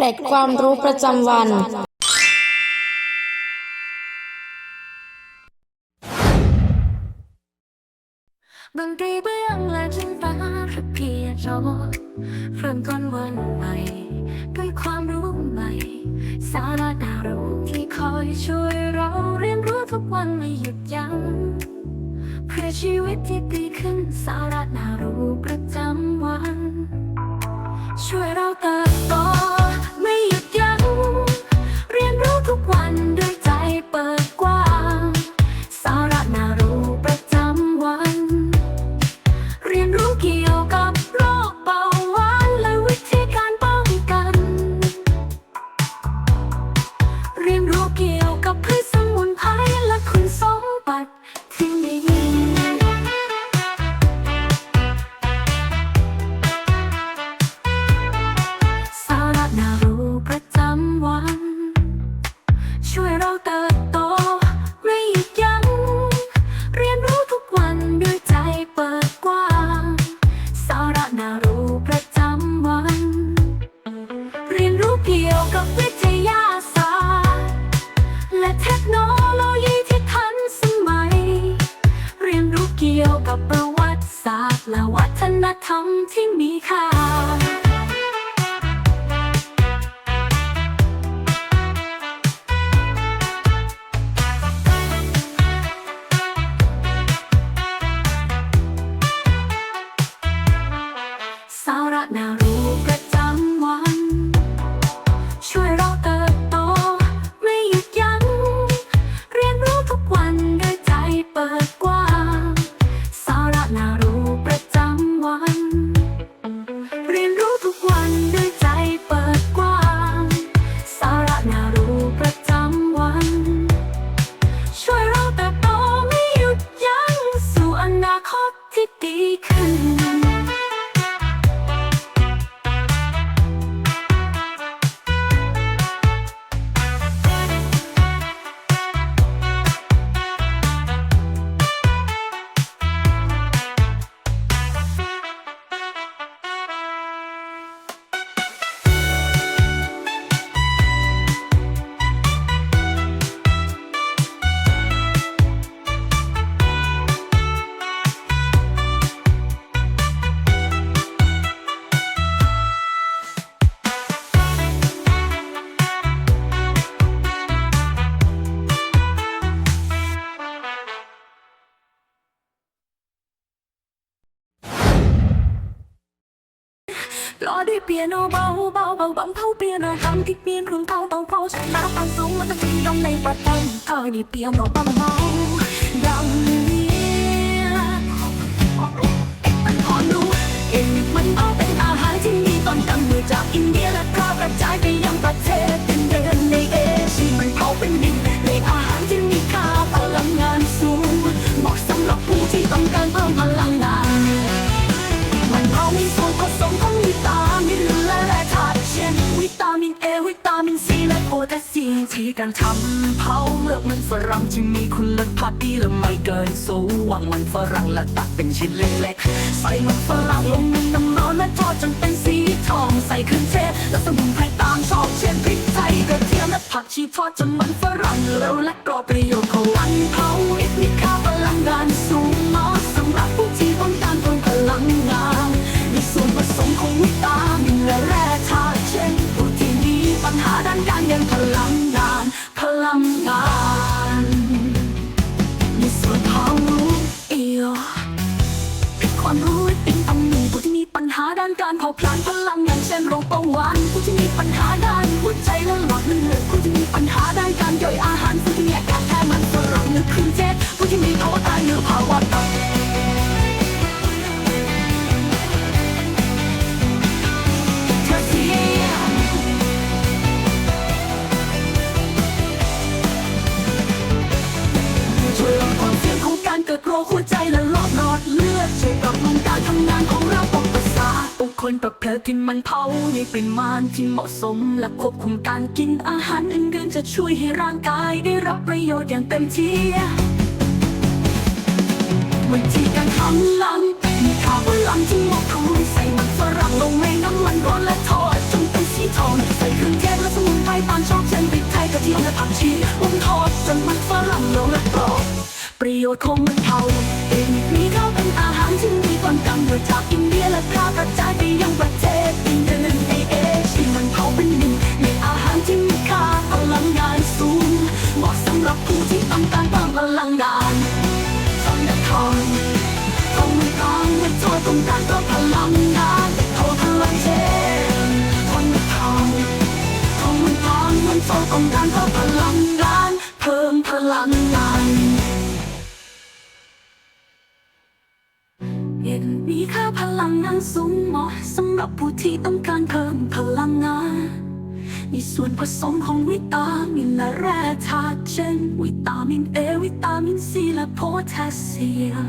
เกร็ดความรู้ประจำวัน ดนตรีเบื้องและจินตนาแค่เพียงจเริ่มต้นวันใหม่ ด้วยความรู้ใหม่ สาระน่ารู้ที่คอยช่วยเราเรียนรู้ทุกวันไม่หยุดยั้งเพื่อชีวิตที่ดีขึ้นสาระน่ารู้ประจำวัน ช่วยเราเติบโต กับประวัติศาสตร์และวัฒนธรรมที่มีค่า นาคตที่ดีขึ้น รอด้เปียโนเบาเบาเบาบังเท่าเปียโนทำที่เปียนรุ่นเท่าเบาเบาชนะฟังสูงมันจะมีดงในประตันเธอดีเปียโนเบาเบาดังนี้มันพอรู้เองมันเอาเป็นอาหารที่มีตอนกำเนิดจากอินเดียามินซีและโพแทสเซียมที่การทำเผาเลือกมันฝรั่งจึงมีคุณภาพดีและไม่เกินสูงวางมันฝรั่งและตัดเป็นชิ้นเล็กๆ ใส่มันฝรั่งลงในน้ำร้อนและทอดจนเป็นสีทองใส่เครื่องเทศและสมุนไพรตามชอบเช่นพริกไทยกระเทียมและผักชีทอดจนมันฝรั่งแล้วและกรอบประโยชน์ ด้านการเผาผลาญพลังอย่างเช่นโรคเบาหวานผู้ที่มีปัญหาด้านหัวใจและหลอดเลือดผู้ที่มีปัญหาด้านการย่อยอาหาร ประเภทที่มันเผาในปริมาณที่เหมาะสม และควบคุมการกินอาหารอื่นๆจะช่วยให้ร่างกายได้รับประโยชน์อย่างเต็มที่วิธีการทำลังมีข้าวหลังที่หมกคูใส่มันฝรั่งลงในน้ำมันร้อนและทอดจนเป็นสีทองใส่เครื่องและสมุนไพรตามชอบยังบิดไทยกะทิและผักชีลงทอดจนมันฝรั่งลงและกรอบ ประโยชน์ของมันเทาเองมีข้าเป็นอาหารที่มีความกำเนิดจากอินเดียและแพร่กระจายไปยังประเทศอื่นๆในเอเชียมันเผาเป็นหนึ่งในอาหารที่มีค่าพลังงานสูงเหมาะสำหรับผู้ที่ต้องการเพิ่มพลังงาน มีค่าพลังงานสูงเหมาะสำหรับผู้ที่ต้องการเพิ่มพลังงาน มีส่วนผสมของวิตามินและแร่ธาตุเช่น วิตามินเอวิตามินซีและโพแทสเซียม